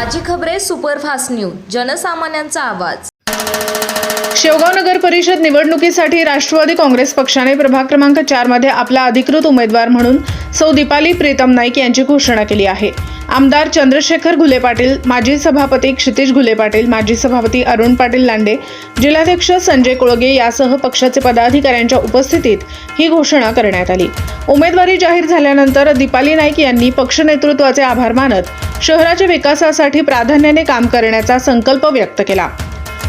ताजी खबरे superfast news जनसामान्यांचा आवाज. शेवगाव नगर परिषद निवडणुकीसाठी राष्ट्रवादी काँग्रेस पक्षाने प्रभाग क्रमांक चारमध्ये आपला अधिकृत उमेदवार म्हणून सौ दीपाली प्रीतम नाईक यांची घोषणा केली आहे. आमदार चंद्रशेखर घुले पाटील माजी सभापती क्षितिश घुले पाटील माजी सभापती अरुण पाटील लांडे जिल्हाध्यक्ष संजय कोळगे यासह पक्षाचे पदाधिकाऱ्यांच्या उपस्थितीत ही घोषणा करण्यात आली. उमेदवारी जाहीर झाल्यानंतर दीपाली नाईक यांनी पक्ष नेतृत्वाचे आभार मानत शहराच्या विकासासाठी प्राधान्याने काम करण्याचा संकल्प व्यक्त केला.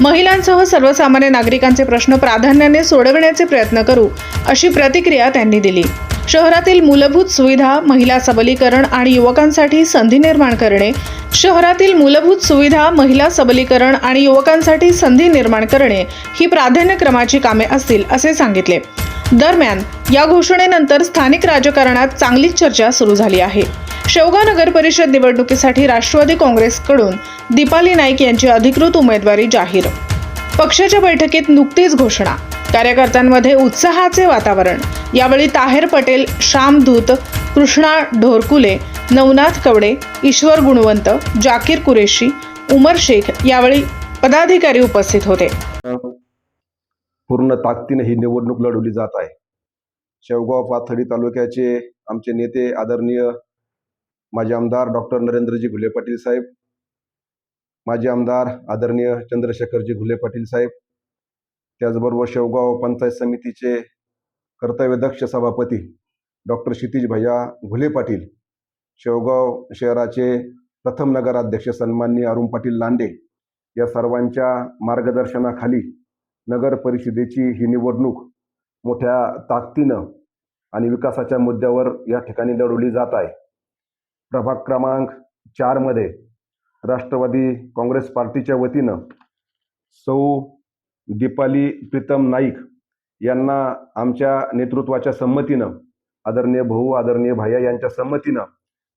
महिलांसह सर्वसामान्य नागरिकांचे प्रश्न प्राधान्याने सोडवण्याचे प्रयत्न करू अशी प्रतिक्रिया त्यांनी दिली. शहरातील मूलभूत सुविधा महिला सबलीकरण आणि युवकांसाठी संधी निर्माण करणे शहरातील मूलभूत सुविधा महिला सबलीकरण आणि युवकांसाठी संधी निर्माण करणे ही प्राधान्यक्रमाची कामे असतील असे सांगितले. दरम्यान या घोषणेनंतर स्थानिक राजकारणात चांगलीच चर्चा सुरू झाली आहे. शेवगाव नगर परिषद निवडणुकीसाठी राष्ट्रवादी काँग्रेसकडून दीपाली नाईक यांची अधिकृत उमेदवारी जाहीर. पक्षाच्या बैठकीत नुकतीच घोषणा. कार्यकर्त्यांमध्ये उत्साहाचे वातावरण. यावेळी ताहेर पटेल श्याम धूत कृष्णा ढोरकुले नवनाथ कवडे ईश्वर गुणवंत जाकीर कुरेशी उमर शेख यावेळी पदाधिकारी उपस्थित होते. पूर्ण ताकदीने ही निवडणूक लढवली जात आहे. शेवगाव पाथडी तालुक्याचे आमचे नेते आदरणीय माजी आमदार डॉक्टर नरेंद्रजी घुले पाटील साहेब माजी आमदार आदरणीय चंद्रशेखरजी घुले पाटील साहेब त्याचबरोबर शेवगाव पंचायत समितीचे कर्तव्यदक्ष सभापती डॉक्टर क्षितिज भैया घुले पाटील शेवगाव शहराचे प्रथम नगराध्यक्ष सन्माननीय अरुण पाटील लांडे या सर्वांच्या मार्गदर्शनाखाली नगर परिषदेची ही निवडणूक मोठ्या ताकदीनं आणि विकासाच्या मुद्द्यावर या ठिकाणी लढवली जात आहे. प्रभाग क्रमांक चारमध्ये राष्ट्रवादी काँग्रेस पार्टीच्या वतीनं सौ दीपाली प्रीतम नाईक यांना आमच्या नेतृत्वाच्या संमतीनं आदरणीय भाऊ आदरणीय भाया यांच्या संमतीनं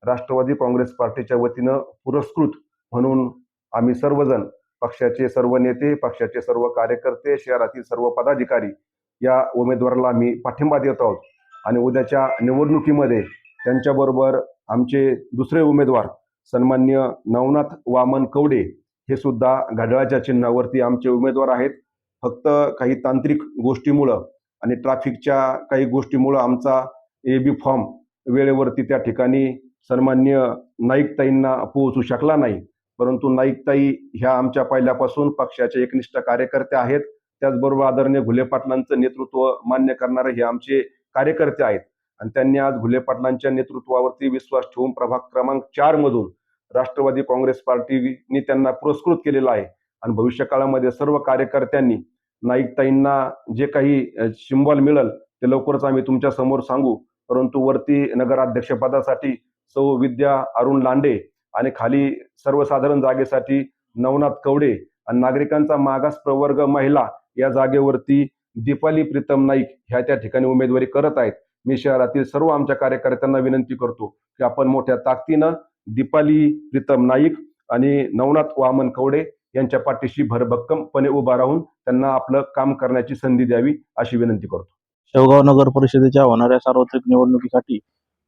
राष्ट्रवादी काँग्रेस पार्टीच्या वतीनं पुरस्कृत म्हणून आम्ही सर्वजण पक्षाचे सर्व नेते पक्षाचे सर्व कार्यकर्ते शहरातील सर्व पदाधिकारी या उमेदवाराला आम्ही पाठिंबा देत आहोत. आणि उद्याच्या निवडणुकीमध्ये त्यांच्याबरोबर आमचे दुसरे उमेदवार सन्मान्य नवनाथ वामन कवडे हे सुद्धा घड्याळाच्या चिन्हावरती आमचे उमेदवार आहेत. फक्त काही तांत्रिक गोष्टीमुळं आणि ट्रॅफिकच्या काही गोष्टीमुळं आमचा ए बी फॉर्म वेळेवरती त्या ठिकाणी सन्मान्य नाईकताईंना पोहोचू शकला नाही. परंतु नाईकताई ह्या आमच्या पहिल्यापासून पक्षाचे एकनिष्ठ कार्यकर्ते आहेत. त्याचबरोबर आदरणीय घुले पाटलांचं नेतृत्व मान्य करणारे हे आमचे कार्यकर्ते आहेत. आणि त्यांनी आज घुले पाटलांच्या नेतृत्वावरती विश्वास ठेवून प्रभाग क्रमांक चार मधून राष्ट्रवादी काँग्रेस पार्टीने त्यांना पुरस्कृत केलेला आहे. आणि भविष्य काळामध्ये सर्व कार्यकर्त्यांनी नाईकताईंना जे काही सिंबॉल मिळेल ते लवकरच आम्ही तुमच्यासमोर सांगू. परंतु वरती नगराध्यक्षपदासाठी सौ विद्या अरुण लांडे आणि खाली सर्वसाधारण जागेसाठी नवनाथ कवडे आणि नागरिकांचा मागास प्रवर्ग महिला या जागेवरती दीपाली प्रीतम नाईक ह्या त्या ठिकाणी उमेदवारी करत आहेत. मी शहरातील सर्व आमच्या कार्यकर्त्यांना विनंती करतो की आपण मोठ्या ताकदीनं दीपाली प्रीतम नाईक आणि नवनाथ वामन कवडे यांच्या पाठीशी भरभक्कमपणे उभा राहून त्यांना आपलं काम करण्याची संधी द्यावी अशी विनंती करतो. शेवगाव नगर परिषदेच्या होणाऱ्या सार्वत्रिक निवडणुकीसाठी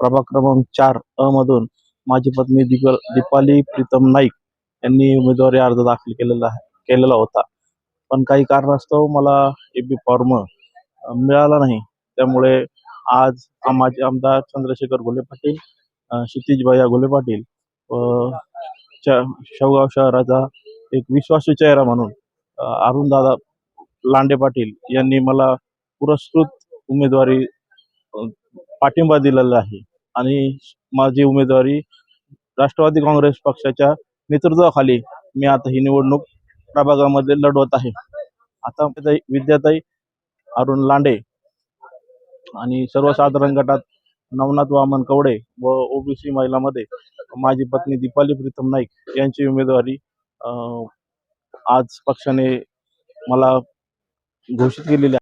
प्रभाग क्रमांक चार अ मधून माझी पत्नी दीपल दीपाली प्रीतम नाईक यांनी उमेदवारी अर्ज दाखल केलेला आहे केलेला होता. पण काही कारणास्तव मला ए बी फॉर्म मिळाला नाही. त्यामुळे आज माझे आमदार चंद्रशेखर घोले पाटील अ, घोले पाटील व च- शेवगाव शहराचा एक विश्वासू चेहरा म्हणून अरुणदादा लांडे पाटील यांनी मला पुरस्कृत उमेदवारी पाठिंबा दिलेला आहे. आणि माझी उमेदवारी राष्ट्रवादी काँग्रेस पक्षाच्या नेतृत्वाखाली मी आता ही निवडणूक प्रभागामध्ये लढवत आहे. आता विद्याताई- अरुण लांडे आणि सर्वसाधारण गटात नवनाथ वामन कवडे व ओबीसी महिलामध्ये माझी पत्नी दीपाली प्रीतम नाईक यांची उमेदवारी अ, आज पक्षाने मला घोषित केलेली आहे.